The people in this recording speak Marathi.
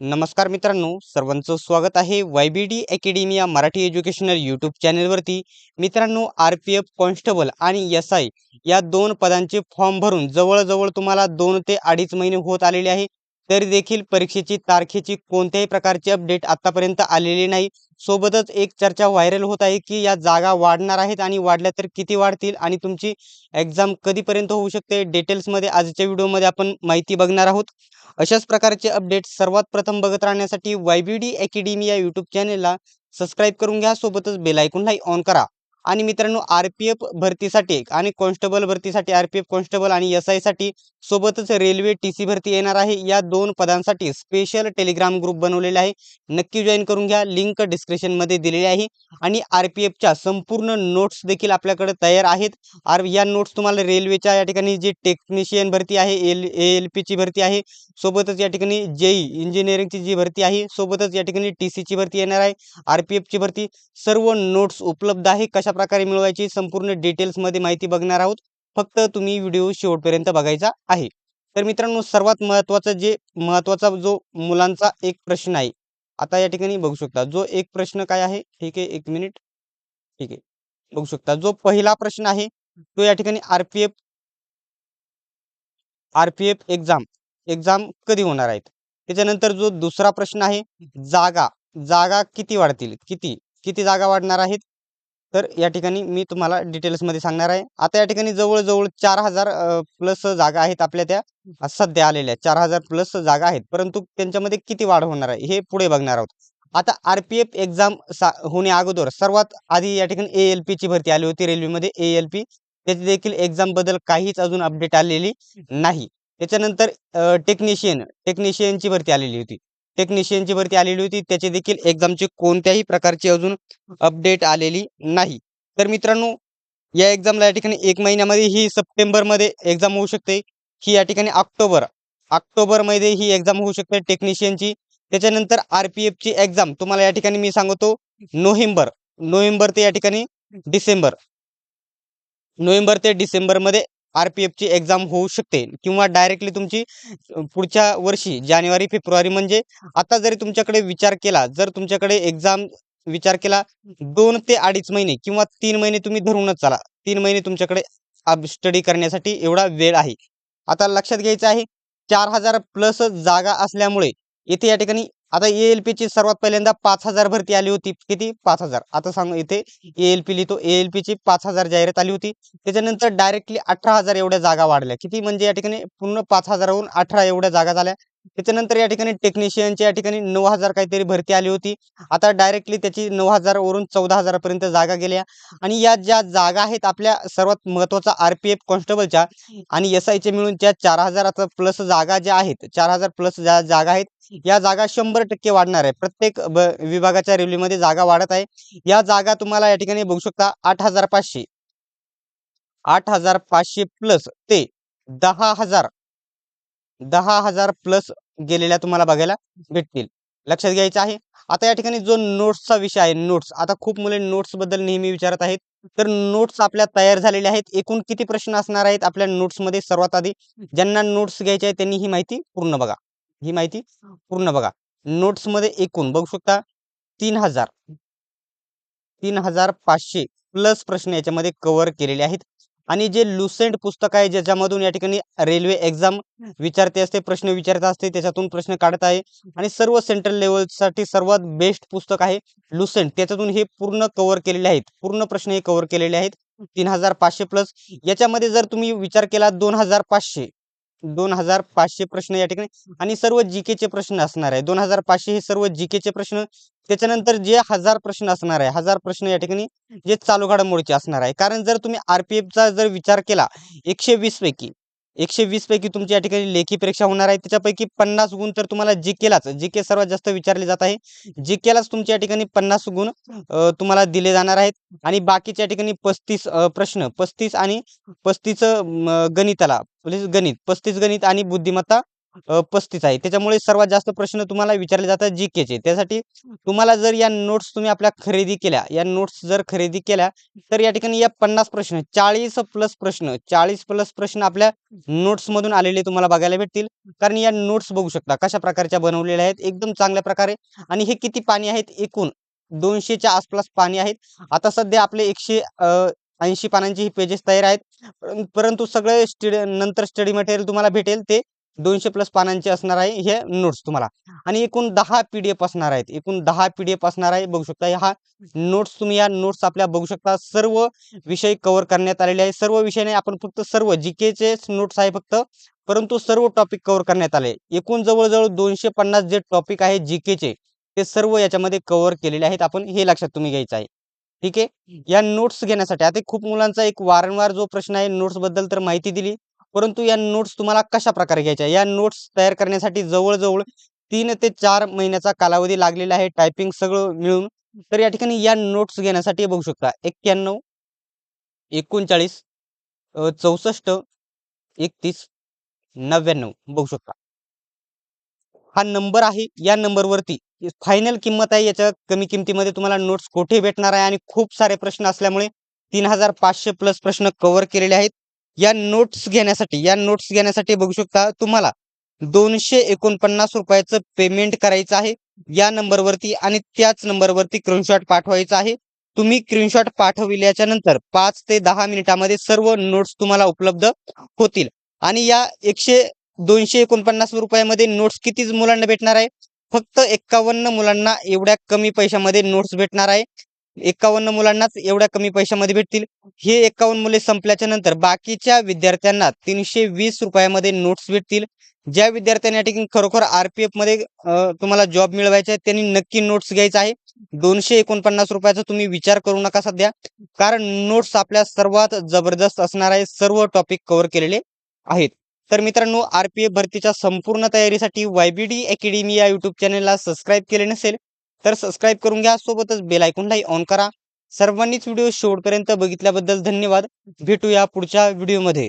नमस्कार मित्रांनो सर्वांचं स्वागत आहे वाय बी डी अकॅडमी या मराठी एज्युकेशनल यूट्यूब चॅनेलवरती मित्रांनो आर पी एफ कॉन्स्टेबल आणि एस आय या दोन पदांचे फॉर्म भरून जवळजवळ तुम्हाला दोन ते अडीच महिने होत आलेले आहे. तरी देखील परीक्षेची तारखेची कोणत्याही प्रकारची अपडेट आतापर्यंत आलेली नाही. सोबतच एक चर्चा व्हायरल होत आहे की या जागा वाढणार आहेत आणि वाढल्या तर किती वाढतील आणि तुमची एक्झाम कधीपर्यंत होऊ शकते? डिटेल्समध्ये आजच्या व्हिडिओमध्ये आपण माहिती बघणार आहोत. अशाच प्रकारचे अपडेट सर्वात प्रथम बघत राहण्यासाठी वाय बी डी अकॅडमी या यूट्यूब चॅनेलला सबस्क्राईब करून घ्या. सोबतच बेल आयकॉनलाही ऑन करा. आणि मित्रांनो आर पी एफ भरतीसाठी आणि कॉन्स्टेबल भरतीसाठी आर पी एफ कॉन्स्टेबल आणि एस आयसाठी सोबतच रेल्वे टी सी भरती येणार आहे. या दोन पदांसाठी स्पेशल टेलिग्राम ग्रुप बनवलेला आहे. नक्की जॉईन करून घ्या. लिंक डिस्क्रिप्शनमध्ये दिलेली आहे. आणि आर पी एफच्या संपूर्ण नोट्स देखील आपल्याकडे तयार आहेत. आर या नोट्स तुम्हाला रेल्वेच्या या ठिकाणी जी टेक्निशियन भरती आहे एल ए एल पीची भरती आहे सोबतच या ठिकाणी जेई इंजिनिअरिंगची जी भरती आहे सोबतच या ठिकाणी टी सीची भरती येणार आहे. आर पी एफची भरती. सर्व नोट्स उपलब्ध आहे. कशा प्रकारे मिळवायची. संपूर्ण डिटेल्समध्ये माहिती बघणार आहोत. फक्त तुम्ही व्हिडिओ शेवटपर्यंत बघायचा आहे. तर मित्रांनो सर्वात महत्त्वाचं जे महत्त्वाचा जो मुलांचा एक प्रश्न आहे. आता या ठिकाणी बघू शकता जो एक प्रश्न काय आहे? ठीक आहे एक मिनिट. ठीक आहे. बघू शकता जो पहिला प्रश्न आहे तो या ठिकाणी R P F R P F exam exam कधी होणार आहेत? त्याच्यानंतर जो दुसरा प्रश्न आहे जागा जागा किती वाढतील? किती? किती जागा वाढणार आहेत? तर या ठिकाणी मी तुम्हाला डिटेल्समध्ये सांगणार आहे. आता या ठिकाणी जवळजवळ चार हजार प्लस जागा आहेत आपल्या त्या. सध्या आलेल्या चार हजार प्लस जागा आहेत. परंतु त्यांच्यामध्ये किती वाढ होणार आहे हे पुढे बघणार आहोत. आता आर पी एफ एक्झाम सा होण्या अगोदर सर्वात आधी या ठिकाणी ए एल पीची भरती आली होती रेल्वेमध्ये. ए एल पी त्याची देखील एक्झामबद्दल काहीच अजून अपडेट आलेली नाही. त्याच्यानंतर टेक्निशियन टेक्निशियनची भरती आलेली होती. टेक्निशियनची भरती आलेली होती. त्याची देखील एक्झामची कोणत्याही प्रकारची अजून अपडेट आलेली नाही. तर मित्रांनो या एक्झामला या ठिकाणी एक महिन्यामध्ये ही सप्टेंबरमध्ये एक्झाम होऊ शकते. ही या ठिकाणी ऑक्टोबर ऑक्टोबरमध्ये ही एक्झाम होऊ शकते टेक्निशियनची त्याच्यानंतर आर पी एफची एक्झाम तुम्हाला या ठिकाणी मी सांगतो नोव्हेंबर नोव्हेंबर ते या ठिकाणी डिसेंबर. नोव्हेंबर ते डिसेंबरमध्ये आर पी एफची एक्झाम होऊ शकते किंवा डायरेक्टली तुमची पुढच्या वर्षी जानेवारी फेब्रुवारी म्हणजे आता जरी तुमच्याकडे विचार केला जर तुमच्याकडे एक्झाम विचार केला दोन ते अडीच महिने किंवा तीन महिने तुम्ही धरूनच चाला. तीन महिने तुमच्याकडे स्टडी करण्यासाठी एवढा वेळ आहे. आता लक्षात घ्यायचं आहे चार हजार प्लस जागा असल्यामुळे येथे या ठिकाणी आता ए एल पीची सर्वात पहिल्यांदा पाच हजार भरती आली होती. किती? पाच हजार. आता सांग इथे ए एल पी लिहितो. ए एल पीची पाच हजार जाहिरात आली होती. त्याच्यानंतर डायरेक्टली अठरा हजार एवढ्या जागा वाढल्या. किती? म्हणजे या ठिकाणी पूर्ण पाच हजाराहून अठरा एवढ्या जागा झाल्या. त्याच्यानंतर या ठिकाणी टेक्निशियनच्या या ठिकाणी नऊ हजार काहीतरी भरती आली होती. आता डायरेक्टली त्याची नऊ हजारवरून चौदा हजारापर्यंत जागा गेल्या. आणि या ज्या जागा आहेत आपल्या सर्वात महत्त्वाचा आर पी एफ कॉन्स्टेबलच्या आणि एस आयचे मिळून ज्या चार हजार प्लस जागा ज्या आहेत चार हजार प्लस ज्या जागा आहेत या जागा शंभर टक्के वाढणार आहे. प्रत्येक विभागाच्या रेल्वेमध्ये जागा वाढत आहे. या जागा तुम्हाला या ठिकाणी बघू शकता आठ हजार पाचशे. आठ हजार पाचशे प्लस ते दहा हजार दहा हजार प्लस गेलेल्या तुम्हाला बघायला भेटतील. लक्षात घ्यायचं आहे. आता या ठिकाणी जो नोट्सचा विषय आहे नोट्स आता खूप मुले नोट्सबद्दल नेहमी विचारत आहेत. तर नोट्स आपल्या तयार झालेल्या आहेत. एकूण किती प्रश्न असणार आहेत आपल्या नोट्समध्ये सर्वात आधी? ज्यांना नोट्स घ्यायचे आहेत त्यांनी ही माहिती पूर्ण बघा. ही माहिती पूर्ण बघा. नोट्समध्ये एकूण बघू शकता तीन हजार. तीन हजार पाचशे प्लस प्रश्न याच्यामध्ये कव्हर केलेले आहेत. आणि जे लुसेंट पुस्तक आहे ज्याच्यामधून या ठिकाणी रेल्वे एक्झाम विचारते असते प्रश्न विचारत असते त्याच्यातून प्रश्न काढत आहे. आणि सर्व सेंट्रल लेवलसाठी सर्वात बेस्ट पुस्तक आहे लुसेंट त्याच्यातून हे पूर्ण कव्हर केलेले आहेत. पूर्ण प्रश्न हे कव्हर केलेले आहेत. तीन हजार पाचशे प्लस याच्यामध्ये जर तुम्ही विचार केला दोन हजार पाचशे दोन हजार पाचशे प्रश्न या ठिकाणी. आणि सर्व जी चे प्रश्न असणार आहे. दोन हजार पाचशे हे सर्व जी चे प्रश्न. त्याच्यानंतर जे हजार प्रश्न असणार आहे हजार प्रश्न या ठिकाणी जे चालू घडामोडीचे असणार आहे. कारण जर तुम्ही आर पी एफचा जर विचार केला एकशे वीस पैकी एकशे वीस पैकी तुमची या ठिकाणी लेखी परीक्षा होणार आहे. त्याच्यापैकी पन्नास गुण तर तुम्हाला जी केलाच जी के सर्वात जास्त विचारले जात आहे. जी केलाच तुमच्या या ठिकाणी पन्नास गुण तुम्हाला दिले जाणार आहेत. आणि बाकीच्या ठिकाणी पस्तीस प्रश्न पस्तीस आणि पस्तीस गणिताला म्हणजे गणित पस्तीस गणित आणि बुद्धिमत्ता पस्तीस आहे. त्याच्यामुळे सर्वात जास्त प्रश्न तुम्हाला विचारले जातात जी केचे त्यासाठी तुम्हाला जर या नोट्स तुम्ही आपल्या खरेदी केल्या या नोट्स जर खरेदी केल्या तर या ठिकाणी या पन्नास प्रश्न चाळीस प्लस प्रश्न चाळीस प्लस प्रश्न आपल्या नोट्समधून आलेले तुम्हाला बघायला भेटतील. कारण या नोट्स बघू शकता कशा प्रकारच्या बनवलेल्या आहेत एकदम चांगल्या प्रकारे. आणि हे किती पाणी आहेत? एकूण दोनशेच्या आसपास पाणी आहेत. आता सध्या आपले एकशे ऐंशी पानांची ही पेजेस तयार आहेत. परंतु सगळे स्टडी नंतर स्टडी मटेरियल तुम्हाला भेटेल ते दोनशे प्लस पानांचे असणार आहे हे नोट्स तुम्हाला. आणि एकूण दहा पी डी एफ असणार आहेत. एकूण दहा पी डी एफ असणार आहे बघू शकता हा नोट्स तुम्ही या नोट्स आपल्या बघू शकता सर्व विषय कव्हर करण्यात आलेले आहे. सर्व विषय नाही आपण फक्त सर्व जी केचेच नोट्स आहे फक्त परंतु सर्व टॉपिक कव्हर करण्यात आले. एकूण जवळजवळ दोनशे पन्नास जे टॉपिक आहेत जी केचे ते सर्व याच्यामध्ये कव्हर केलेले आहेत. आपण हे लक्षात तुम्ही घ्यायचं आहे. ठीक आहे? या नोट्स घेण्यासाठी आता खूप मुलांचा एक वारंवार जो प्रश्न आहे नोट्सबद्दल तर माहिती दिली. परंतु या नोट्स तुम्हाला कशा प्रकारे घ्यायच्या? या नोट्स तयार करण्यासाठी जवळजवळ तीन ते चार महिन्याचा कालावधी लागलेला आहे. टायपिंग सगळं मिळून. तर या ठिकाणी या नोट्स घेण्यासाठी बघू शकता. एक्क्याण्णव एकोणचाळीस चौसष्ट एकतीस नव्याण्णव. बघू शकता. हा नंबर आहे. या नंबरवरती फायनल किंमत आहे. याच्या कमी किमतीमध्ये तुम्हाला नोट्स कोठे भेटणार आहे? आणि खूप सारे प्रश्न असल्यामुळे तीन हजार पाचशे प्लस प्रश्न कव्हर केलेले आहेत. या नोट्स घेण्यासाठी या नोट्स घेण्यासाठी बघू शकता तुम्हाला दोनशे एकोणपन्नास रुपयाचं पेमेंट करायचं आहे. या नंबरवरती आणि त्याच नंबरवरती स्क्रीनशॉट पाठवायचा आहे. तुम्ही स्क्रीनशॉट पाठविल्याच्या नंतर पाच ते दहा मिनिटामध्ये सर्व नोट्स तुम्हाला उपलब्ध होतील. आणि या एकशे दोनशे एकोणपन्नास रुपयामध्ये नोट्स किती मुलांना भेटणार आहे? फक्त एक्कावन्न मुलांना एवढ्या कमी पैशामध्ये नोट्स भेटणार आहे. एक्कावन्न मुलांनाच एवढ्या कमी पैशामध्ये भेटतील. हे एक्कावन्न मुले संपल्याच्या नंतर बाकीच्या विद्यार्थ्यांना तीनशे वीस रुपयामध्ये नोट्स भेटतील. ज्या विद्यार्थ्यांनी या ठिकाणी खरोखर आरपीएफमध्ये तुम्हाला जॉब मिळवायचा आहे त्यांनी नक्की नोट्स घ्यायचा आहे. दोनशे एकोणपन्नास रुपयाचा तुम्ही विचार करू नका सध्या. कारण नोट्स आपल्या सर्वात जबरदस्त असणार आहे सर्व टॉपिक कव्हर केलेले आहेत. तर मित्रांनो आरपीएफ भरतीच्या संपूर्ण तयारीसाठी वायबीडी अकॅडमी या युट्यूब चॅनलला सबस्क्राईब केले नसेल तर सबस्क्राईब करून घ्या. सोबतच बेल आयकॉनलाही ऑन करा. सर्वांनीच व्हिडिओ शेवटपर्यंत बघितल्याबद्दल धन्यवाद. भेटूया पुढच्या व्हिडिओमध्ये